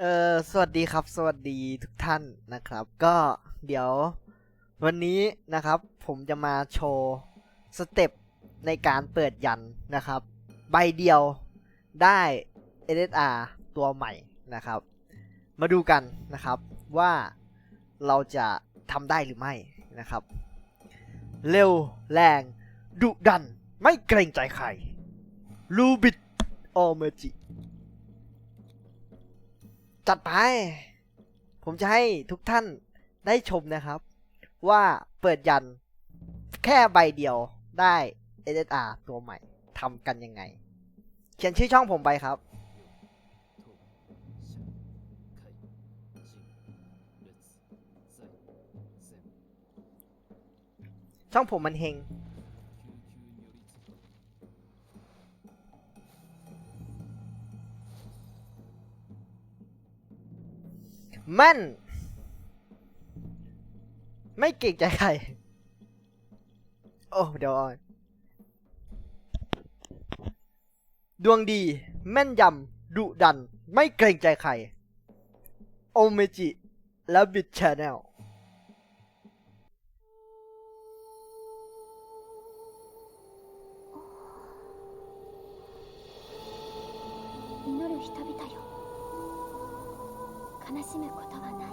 เออสวัสดีครับ สวัสดีทุกท่านนะครับ ก็เดี๋ยววันนี้นะครับ ผมจะมาโชว์สเต็ปในการเปิดยันนะครับ ใบเดียวได้ SSR ตัวใหม่นะครับ มาดูกันนะครับว่าเราจะทำได้หรือไม่นะครับ เร็วแรงดุดัน ไม่เกรงใจใครลูบิดโอเมจิ จัดไป ผมจะให้ทุกท่านได้ชมนะครับ ว่าเปิดยันแค่ใบเดียวได้ SSR ตัวใหม่ทำกันยังไง เขียนชื่อช่องผมไปครับ ช่องผมมันเฮง แม่น ไม่เก่งใจใคร โอ้ เดี๋ยวอ่อนดวงดี แม่นยำ ดุดัน ไม่เกรงใจใคร โอเมจิ และบิดชาแนล 祈る人々よ 悲しむことはない。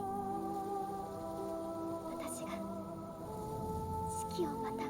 私が四季をまた